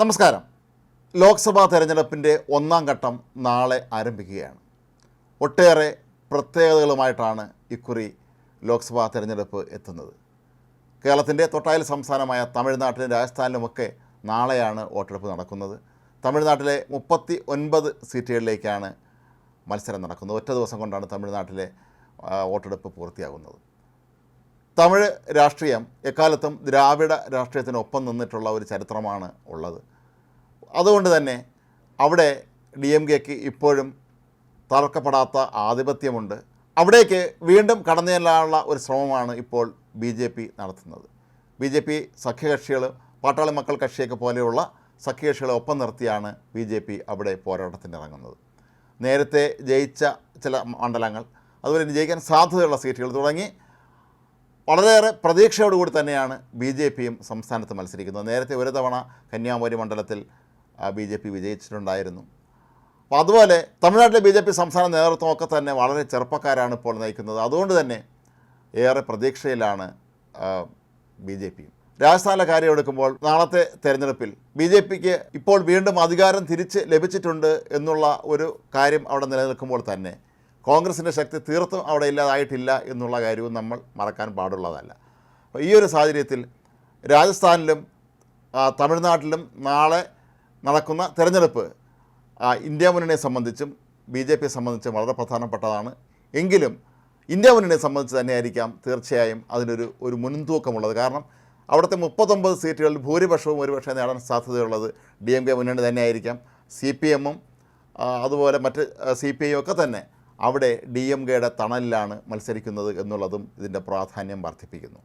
നമസ്കാരം. ലോക്സഭാ തെരഞ്ഞെടുപ്പിന്റെ ഒന്നാം ഘട്ടം നാളെ ആരംഭിക്കുകയാണ്. ഒട്ടേറെ പ്രത്യേകതകളുമായിട്ടാണ് ഇക്കുറി ലോക്സഭാ തെരഞ്ഞെടുപ്പ് എത്തുന്നത്. കേരളത്തിന്റെ തൊട്ടായൽ സംസ്ഥാനമായ തമിഴ്നാട്ടിലും രാജസ്ഥാനിലുമൊക്കെ നാളെയാണ് വോട്ടെടുപ്പ് നടക്കുന്നത്. തമിഴ്നാട്ടിലെ മുപ്പത്തി ഒൻപത് സീറ്റുകളിലേക്കാണ് മത്സരം നടക്കുന്നത്. ഒറ്റ ദിവസം കൊണ്ടാണ് തമിഴ്നാട്ടിലെ വോട്ടെടുപ്പ് പൂർത്തിയാകുന്നത്. തമിഴ് രാഷ്ട്രീയം എക്കാലത്തും ദ്രാവിഡ രാഷ്ട്രീയത്തിനൊപ്പം നിന്നിട്ടുള്ള ഒരു ചരിത്രമാണ് ഉള്ളത്. അതുകൊണ്ട് തന്നെ അവിടെ ഡി എം കെക്ക് ഇപ്പോഴും തളർക്കപ്പെടാത്ത ആധിപത്യമുണ്ട്. അവിടേക്ക് വീണ്ടും കടന്നു ചെല്ലാനുള്ള ഒരു ശ്രമമാണ് ഇപ്പോൾ ബി ജെ പി നടത്തുന്നത്. ബി ജെ പി സഖ്യകക്ഷികൾ പാട്ടാളി മക്കൾ കക്ഷിയൊക്കെ പോലെയുള്ള സഖ്യകക്ഷികളെ ഒപ്പം നിർത്തിയാണ് ബി ജെ പി അവിടെ പോരാട്ടത്തിന് ഇറങ്ങുന്നത് നേരത്തെ ജയിച്ച ചില മണ്ഡലങ്ങൾ അതുപോലെ ജയിക്കാൻ സാധ്യതയുള്ള സീറ്റുകൾ തുടങ്ങി വളരെയേറെ പ്രതീക്ഷയോടുകൂടി തന്നെയാണ് ബി ജെ പിയും സംസ്ഥാനത്ത് മത്സരിക്കുന്നത്. നേരത്തെ ഒരു തവണ കന്യാകുമാരി മണ്ഡലത്തിൽ ബി ജെ പി വിജയിച്ചിട്ടുണ്ടായിരുന്നു. അപ്പോൾ അതുപോലെ തമിഴ്നാട്ടിലെ ബി ജെ പി സംസ്ഥാന നേതൃത്വമൊക്കെ തന്നെ വളരെ ചെറുപ്പക്കാരാണ് ഇപ്പോൾ നയിക്കുന്നത്. അതുകൊണ്ട് തന്നെ ഏറെ പ്രതീക്ഷയിലാണ് ബി ജെ പിയും രാജസ്ഥാനിലെ കാര്യം എടുക്കുമ്പോൾ നാളത്തെ തെരഞ്ഞെടുപ്പിൽ ബി ജെ പിക്ക് ഇപ്പോൾ വീണ്ടും അധികാരം തിരിച്ച് ലഭിച്ചിട്ടുണ്ട് എന്നുള്ള ഒരു കാര്യം അവിടെ നിലനിൽക്കുമ്പോൾ തന്നെ കോൺഗ്രസിന്റെ ശക്തി തീർത്തും അവിടെ ഇല്ലാതായിട്ടില്ല എന്നുള്ള കാര്യവും നമ്മൾ മറക്കാൻ പാടുള്ളതല്ല. അപ്പോൾ ഈ ഒരു സാഹചര്യത്തിൽ രാജസ്ഥാനിലും തമിഴ്നാട്ടിലും നാളെ നടക്കുന്ന തിരഞ്ഞെടുപ്പ് ഇന്ത്യ മുന്നണിയെ സംബന്ധിച്ചും ബി ജെ പിയെ സംബന്ധിച്ചും വളരെ പ്രധാനപ്പെട്ടതാണ്. എങ്കിലും ഇന്ത്യ മുന്നണിയെ സംബന്ധിച്ച് തന്നെയായിരിക്കാം തീർച്ചയായും അതിനൊരു ഒരു മുൻതൂക്കമുള്ളത്. കാരണം അവിടുത്തെ മുപ്പത്തൊമ്പത് സീറ്റുകളിൽ ഭൂരിപക്ഷവും ഒരുപക്ഷെ നേടാൻ സാധ്യതയുള്ളത് ഡി എം കെ മുന്നണി തന്നെയായിരിക്കാം. സി പി എമ്മും അതുപോലെ മറ്റ് സി പി ഐ ഒക്കെ തന്നെ അവിടെ ഡി എം കെയുടെ തണലിലാണ് മത്സരിക്കുന്നത് എന്നുള്ളതും ഇതിന്റെ പ്രാധാന്യം വർദ്ധിപ്പിക്കുന്നു.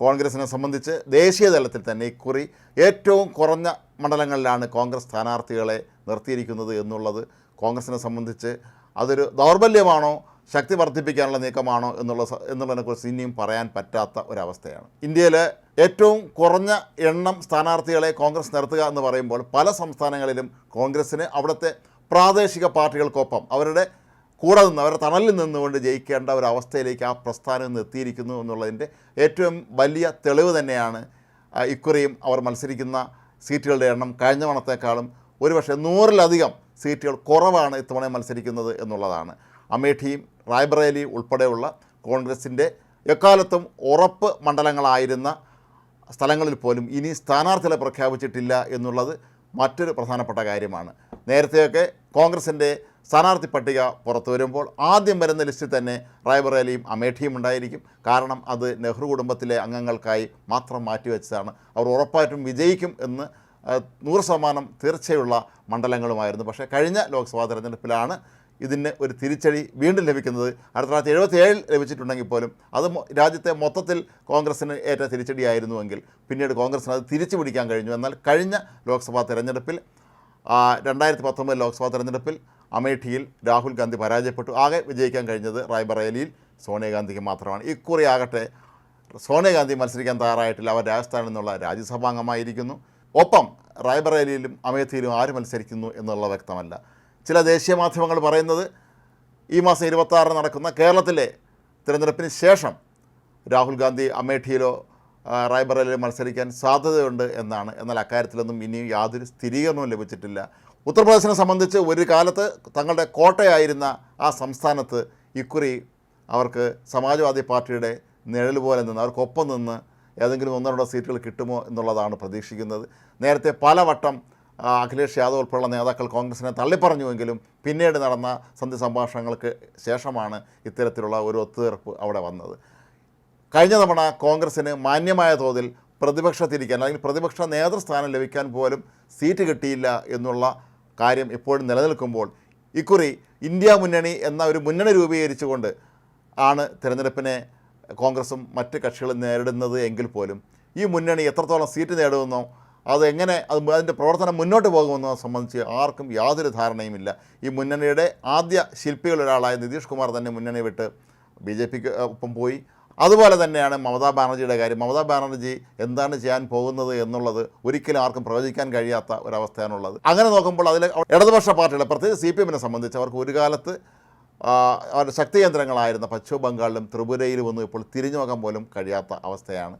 കോൺഗ്രസിനെ സംബന്ധിച്ച് ദേശീയ തലത്തിൽ തന്നെ ഇക്കുറി ഏറ്റവും കുറഞ്ഞ മണ്ഡലങ്ങളിലാണ് കോൺഗ്രസ് സ്ഥാനാർത്ഥികളെ നിർത്തിയിരിക്കുന്നത് എന്നുള്ളത് കോൺഗ്രസിനെ സംബന്ധിച്ച് അതൊരു ദൗർബല്യമാണോ ശക്തി വർദ്ധിപ്പിക്കാനുള്ള നീക്കമാണോ എന്നുള്ള എന്നുള്ളതിനെക്കുറിച്ച് ഇനിയും പറയാൻ പറ്റാത്ത ഒരവസ്ഥയാണ്. ഇന്ത്യയിൽ ഏറ്റവും കുറഞ്ഞ എണ്ണം സ്ഥാനാർത്ഥികളെ കോൺഗ്രസ് നിർത്തുക എന്ന് പറയുമ്പോൾ പല സംസ്ഥാനങ്ങളിലും കോൺഗ്രസ്സിന് അവിടുത്തെ പ്രാദേശിക പാർട്ടികൾക്കൊപ്പം അവരുടെ കൂടെ നിന്ന് അവരുടെ തണലിൽ നിന്നുകൊണ്ട് ജയിക്കേണ്ട ഒരു അവസ്ഥയിലേക്ക് ആ പ്രസ്ഥാനം ഇന്ന് എത്തിയിരിക്കുന്നു എന്നുള്ളതിന്റെ ഏറ്റവും വലിയ തെളിവ് തന്നെയാണ് ഇക്കുറിയും അവർ മത്സരിക്കുന്ന സീറ്റുകളുടെ എണ്ണം കഴിഞ്ഞ തവണത്തേക്കാളും ഒരുപക്ഷെ നൂറിലധികം സീറ്റുകൾ കുറവാണ് ഇത്തവണ മത്സരിക്കുന്നത് എന്നുള്ളതാണ്. അമേഠിയും റായ്ബറേലി ഉൾപ്പെടെയുള്ള കോൺഗ്രസിന്റെ എക്കാലത്തും ഉറപ്പ് മണ്ഡലങ്ങളായിരുന്ന സ്ഥലങ്ങളിൽ പോലും ഇനി സ്ഥാനാർത്ഥികളെ പ്രഖ്യാപിച്ചിട്ടില്ല എന്നുള്ളത് മറ്റൊരു പ്രധാനപ്പെട്ട കാര്യമാണ്. നേരത്തെയൊക്കെ കോൺഗ്രസിന്റെ സ്ഥാനാർത്ഥി പട്ടിക പുറത്തു വരുമ്പോൾ ആദ്യം വരുന്ന ലിസ്റ്റിൽ തന്നെ റായ്ബറേലിയും അമേഠിയും ഉണ്ടായിരിക്കും. കാരണം അത് നെഹ്റു കുടുംബത്തിലെ അംഗങ്ങൾക്കായി മാത്രം മാറ്റിവെച്ചതാണ് അവർ ഉറപ്പായിട്ടും വിജയിക്കും എന്ന് നൂറ് ശതമാനം തീർച്ചയുള്ള മണ്ഡലങ്ങളുമായിരുന്നു. പക്ഷേ കഴിഞ്ഞ ലോക്സഭാ തെരഞ്ഞെടുപ്പിലാണ് ഇതിന് ഒരു തിരിച്ചടി വീണ്ടും ലഭിക്കുന്നത്. ആയിരത്തി തൊള്ളായിരത്തി എഴുപത്തി ഏഴിൽ ലഭിച്ചിട്ടുണ്ടെങ്കിൽ പോലും അത് രാജ്യത്തെ മൊത്തത്തിൽ കോൺഗ്രസ്സിന് ഏറ്റ തിരിച്ചടിയായിരുന്നുവെങ്കിൽ പിന്നീട് കോൺഗ്രസ്സിന് അത് തിരിച്ചു പിടിക്കാൻ കഴിഞ്ഞു. എന്നാൽ കഴിഞ്ഞ ലോക്സഭാ തെരഞ്ഞെടുപ്പിൽ രണ്ടായിരത്തി പത്തൊമ്പത് ലോക്സഭാ തെരഞ്ഞെടുപ്പിൽ അമേഠിയിൽ രാഹുൽ ഗാന്ധി പരാജയപ്പെട്ടു. ആകെ വിജയിക്കാൻ കഴിഞ്ഞത് റായ്ബറേലിയിൽ സോണിയാഗാന്ധിക്ക് മാത്രമാണ്. ഇക്കുറി ആകട്ടെ സോണിയാഗാന്ധി മത്സരിക്കാൻ തയ്യാറായിട്ടില്ല. അവർ രാജസ്ഥാനിൽ നിന്നുള്ള രാജ്യസഭാംഗമായിരിക്കുന്നു ഒപ്പം റായ്ബറേലിയിലും അമേഠിയിലും ആര് മത്സരിക്കുന്നു എന്നുള്ള വ്യക്തമല്ല. ചില ദേശീയ മാധ്യമങ്ങൾ പറയുന്നത് ഈ മാസം ഇരുപത്താറിന് നടക്കുന്ന കേരളത്തിലെ തിരഞ്ഞെടുപ്പിന് ശേഷം രാഹുൽ ഗാന്ധി അമേഠിയിലോ റായ്ബറേലിയിലോ മത്സരിക്കാൻ സാധ്യതയുണ്ട് എന്നാണ്. എന്നാൽ അക്കാര്യത്തിലൊന്നും ഇനിയും യാതൊരു സ്ഥിരീകരണവും ലഭിച്ചിട്ടില്ല. ഉത്തർപ്രദേശിനെ സംബന്ധിച്ച് ഒരു കാലത്ത് തങ്ങളുടെ കോട്ടയായിരുന്ന ആ സംസ്ഥാനത്ത് ഇക്കുറി അവർക്ക് സമാജ്വാദി പാർട്ടിയുടെ നിഴൽ പോലെ നിന്ന് അവർക്കൊപ്പം നിന്ന് ഏതെങ്കിലും ഒന്നോ രണ്ടോ സീറ്റുകൾ കിട്ടുമോ എന്നുള്ളതാണ് പ്രതീക്ഷിക്കുന്നത്. നേരത്തെ പലവട്ടം അഖിലേഷ് യാദവ് ഉൾപ്പെടെയുള്ള നേതാക്കൾ കോൺഗ്രസിനെ തള്ളിപ്പറഞ്ഞുവെങ്കിലും പിന്നീട് നടന്ന സന്ധി സംഭാഷണങ്ങൾക്ക് ശേഷമാണ് ഇത്തരത്തിലുള്ള ഒരു ഒത്തുതീർപ്പ് അവിടെ വന്നത്. കഴിഞ്ഞ തവണ കോൺഗ്രസ്സിന് മാന്യമായ തോതിൽ പ്രതിപക്ഷത്തിരിക്കാൻ അല്ലെങ്കിൽ പ്രതിപക്ഷ നേതൃസ്ഥാനം ലഭിക്കാൻ പോലും സീറ്റ് കിട്ടിയില്ല എന്നുള്ള കാര്യം ഇപ്പോഴും നിലനിൽക്കുമ്പോൾ ഇക്കുറി ഇന്ത്യ മുന്നണി എന്ന ഒരു മുന്നണി രൂപീകരിച്ചുകൊണ്ട് ആണ് തിരഞ്ഞെടുപ്പിനെ കോൺഗ്രസും മറ്റ് കക്ഷികളും നേരിടുന്നത് എങ്കിൽ പോലും ഈ മുന്നണി എത്രത്തോളം സീറ്റ് നേടുമെന്നോ അതെങ്ങനെ അത് അതിന്റെ പ്രവർത്തനം മുന്നോട്ട് പോകുമെന്നോ സംബന്ധിച്ച് ആർക്കും യാതൊരു ധാരണയുമില്ല. ഈ മുന്നണിയുടെ ആദ്യ ശില്പികളൊരാളായ നിതീഷ് കുമാർ തന്നെ മുന്നണി വിട്ട് ബി ജെ പിക്ക് ഒപ്പം പോയി. അതുപോലെ തന്നെയാണ് മമതാ ബാനർജിയുടെ കാര്യം. മമതാ ബാനർജി എന്താണ് ചെയ്യാൻ പോകുന്നത് എന്നുള്ളത് ഒരിക്കലും ആർക്കും പ്രവചിക്കാൻ കഴിയാത്ത ഒരവസ്ഥയാണുള്ളത്. അങ്ങനെ നോക്കുമ്പോൾ അതിൽ ഇടതുപക്ഷ പാർട്ടികളെ പ്രത്യേകിച്ച് സി പി എമ്മിനെ സംബന്ധിച്ച് അവർക്ക് ഒരു കാലത്ത് അവരുടെ ശക്തി കേന്ദ്രങ്ങളായിരുന്ന പശ്ചിമ ബംഗാളിലും ത്രിപുരയിലും ഒന്നും ഇപ്പോൾ തിരിഞ്ഞു നോക്കാൻ പോലും കഴിയാത്ത അവസ്ഥയാണ്.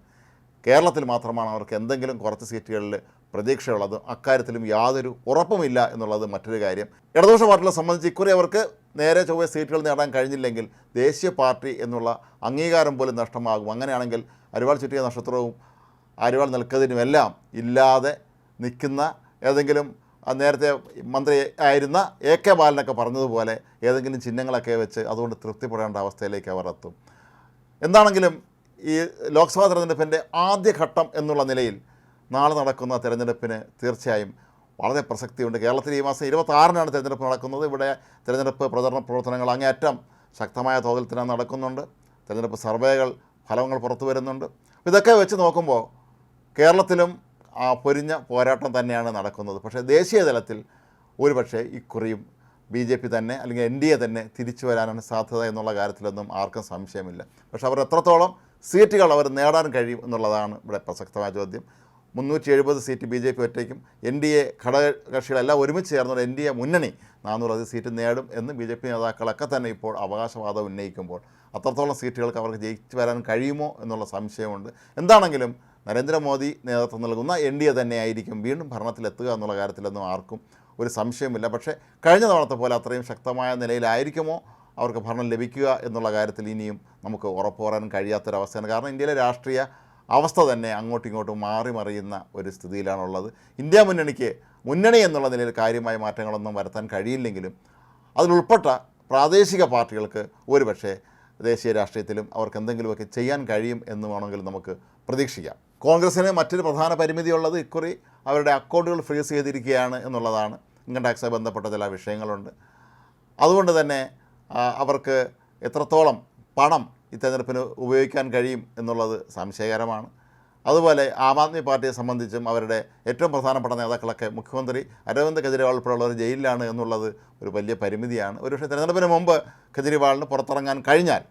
കേരളത്തിൽ മാത്രമാണ് അവർക്ക് എന്തെങ്കിലും കുറച്ച് സീറ്റുകളിൽ പ്രതീക്ഷയുള്ളത്. അക്കാര്യത്തിലും യാതൊരു ഉറപ്പുമില്ല എന്നുള്ളത് മറ്റൊരു കാര്യം. ഇടതുപക്ഷ പാർട്ടികളെ സംബന്ധിച്ച് ഇക്കുറി അവർക്ക് നേരെ ചൊവ്വ സീറ്റുകൾ നേടാൻ കഴിഞ്ഞില്ലെങ്കിൽ ദേശീയ പാർട്ടി എന്നുള്ള അംഗീകാരം പോലും നഷ്ടമാകും. അങ്ങനെയാണെങ്കിൽ അരിവാൾ ചുറ്റിയ നക്ഷത്രവും അരിവാൾ നിൽക്കുന്നതിനുമെല്ലാം ഇല്ലാതെ നിൽക്കുന്ന ഏതെങ്കിലും നേരത്തെ മന്ത്രി ആയിരുന്ന എ കെ ബാലനൊക്കെ പറഞ്ഞതുപോലെ ഏതെങ്കിലും ചിഹ്നങ്ങളൊക്കെ വെച്ച് അതുകൊണ്ട് തൃപ്തിപ്പെടേണ്ട അവസ്ഥയിലേക്ക് അവർ എത്തും. എന്താണെങ്കിലും ഈ ലോക്സഭാ തെരഞ്ഞെടുപ്പിന്റെ ആദ്യഘട്ടം എന്നുള്ള നിലയിൽ നാളെ നടക്കുന്ന തെരഞ്ഞെടുപ്പിന് തീർച്ചയായും വളരെ പ്രസക്തിയുണ്ട്. കേരളത്തിൽ ഈ മാസം ഇരുപത്താറിനാണ് തിരഞ്ഞെടുപ്പ് നടക്കുന്നത്. ഇവിടെ തിരഞ്ഞെടുപ്പ് പ്രചരണ പ്രവർത്തനങ്ങൾ അങ്ങേയറ്റം ശക്തമായ തോതിൽ തന്നെ നടക്കുന്നുണ്ട്. തിരഞ്ഞെടുപ്പ് സർവേകൾ ഫലങ്ങൾ പുറത്തു വരുന്നുണ്ട്. ഇതൊക്കെ വെച്ച് നോക്കുമ്പോൾ കേരളത്തിലും ആ പൊരിഞ്ഞ പോരാട്ടം തന്നെയാണ് നടക്കുന്നത്. പക്ഷേ ദേശീയ തലത്തിൽ ഒരുപക്ഷെ ഇക്കുറിയും ബി ജെ പി തന്നെ അല്ലെങ്കിൽ എൻ ഡി എ തന്നെ തിരിച്ചു വരാനാണ് സാധ്യത എന്നുള്ള കാര്യത്തിലൊന്നും ആർക്കും സംശയമില്ല. പക്ഷേ അവർ എത്രത്തോളം സീറ്റുകൾ അവർ നേടാൻ കഴിയും എന്നുള്ളതാണ് ഇവിടെ പ്രസക്തമായ ചോദ്യം. മുന്നൂറ്റി എഴുപത് സീറ്റ് ബി ജെ പി ഒറ്റയ്ക്കും. എൻ ഡി എ ഘടകകക്ഷികളെല്ലാം ഒരുമിച്ച് ചേർന്നുള്ള എൻ ഡി എ മുന്നണി നാനൂറ് സീറ്റ് നേടും എന്ന് ബി ജെ പി നേതാക്കളൊക്കെ തന്നെ ഇപ്പോൾ അവകാശവാദം ഉന്നയിക്കുമ്പോൾ. അത്രത്തോളം സീറ്റുകൾക്ക് അവർക്ക് ജയിച്ചു വരാൻ കഴിയുമോ എന്നുള്ള സംശയമുണ്ട്. എന്താണെങ്കിലും നരേന്ദ്രമോദി നേതൃത്വം നൽകുന്ന എൻ ഡി എ തന്നെയായിരിക്കും വീണ്ടും ഭരണത്തിലെത്തുക എന്നുള്ള കാര്യത്തിലൊന്നും ആർക്കും ഒരു സംശയമില്ല. പക്ഷേ കഴിഞ്ഞ തവണത്തെ പോലെ അത്രയും ശക്തമായ നിലയിലായിരിക്കുമോ അവർക്ക് ഭരണം ലഭിക്കുക എന്നുള്ള കാര്യത്തിൽ ഇനിയും നമുക്ക് ഉറപ്പ് പറയാൻ കഴിയാത്തൊരവസ്ഥയാണ്. കാരണം ഇന്ത്യയിലെ രാഷ്ട്രീയ അവസ്ഥ തന്നെ അങ്ങോട്ടും ഇങ്ങോട്ടും മാറി മറിയുന്ന ഒരു സ്ഥിതിയിലാണുള്ളത്. ഇന്ത്യ മുന്നണിക്ക് മുന്നണി എന്നുള്ള നിലയിൽ കാര്യമായ മാറ്റങ്ങളൊന്നും വരുത്താൻ കഴിയില്ലെങ്കിലും അതിലുൾപ്പെട്ട പ്രാദേശിക പാർട്ടികൾക്ക് ഒരുപക്ഷെ ദേശീയ രാഷ്ട്രീയത്തിലും അവർക്ക് എന്തെങ്കിലുമൊക്കെ ചെയ്യാൻ കഴിയും എന്ന് വേണമെങ്കിൽ നമുക്ക് പ്രതീക്ഷിക്കാം. കോൺഗ്രസ്സിന് മറ്റൊരു പ്രധാന പരിമിതിയുള്ളത് ഇക്കുറി അവരുടെ അക്കൗണ്ടുകൾ ഫ്രീസ് ചെയ്തിരിക്കുകയാണ് എന്നുള്ളതാണ്. ഇൻകം ടാക്സുമായി ബന്ധപ്പെട്ട ചില വിഷയങ്ങളുണ്ട്. അതുകൊണ്ട് തന്നെ അവർക്ക് എത്രത്തോളം പണം ഈ തെരഞ്ഞെടുപ്പിന് ഉപയോഗിക്കാൻ കഴിയും എന്നുള്ളത് സംശയകരമാണ്. അതുപോലെ ആം ആദ്മി പാർട്ടിയെ സംബന്ധിച്ചും അവരുടെ ഏറ്റവും പ്രധാനപ്പെട്ട നേതാക്കളൊക്കെ മുഖ്യമന്ത്രി അരവിന്ദ് കെജ്രിവാൾ ഉൾപ്പെടെയുള്ളവർ ജയിലിലാണ് എന്നുള്ളത് ഒരു വലിയ പരിമിതിയാണ്. ഒരുപക്ഷെ തെരഞ്ഞെടുപ്പിന് മുമ്പ് കെജ്രിവാളിന് പുറത്തിറങ്ങാൻ കഴിഞ്ഞാൽ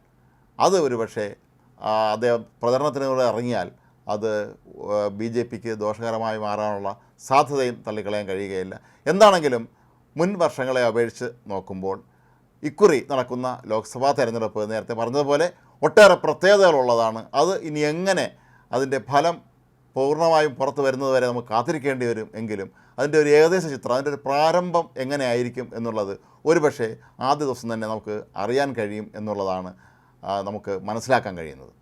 അത് ഒരുപക്ഷെ അദ്ദേഹം പ്രചരണത്തിനൂടെ ഇറങ്ങിയാൽ അത് ബി ജെ പിക്ക് ദോഷകരമായി മാറാനുള്ള സാധ്യതയും തള്ളിക്കളയാൻ കഴിയുകയില്ല. എന്താണെങ്കിലും മുൻ വർഷങ്ങളെ അപേക്ഷിച്ച് നോക്കുമ്പോൾ ഇക്കുറി നടക്കുന്ന ലോക്സഭാ തെരഞ്ഞെടുപ്പ് നേരത്തെ പറഞ്ഞതുപോലെ ഒട്ടേറെ പ്രത്യേകതകളുള്ളതാണ്. അത് ഇനി എങ്ങനെ അതിന്റെ ഫലം പൂർണമായും പുറത്തു വരുന്നത് വരെ നമുക്ക് കാത്തിരിക്കേണ്ടി വരും എങ്കിലും അതിന്റെ ഒരു ഏകദേശ ചിത്രം അതിന്റെ ഒരു പ്രാരംഭം എങ്ങനെയായിരിക്കും എന്നുള്ളത് ഒരുപക്ഷെ ആദ്യ ദിവസം തന്നെ നമുക്ക് അറിയാൻ കഴിയും എന്നുള്ളതാണ് നമുക്ക് മനസ്സിലാക്കാൻ കഴിയുന്നത്.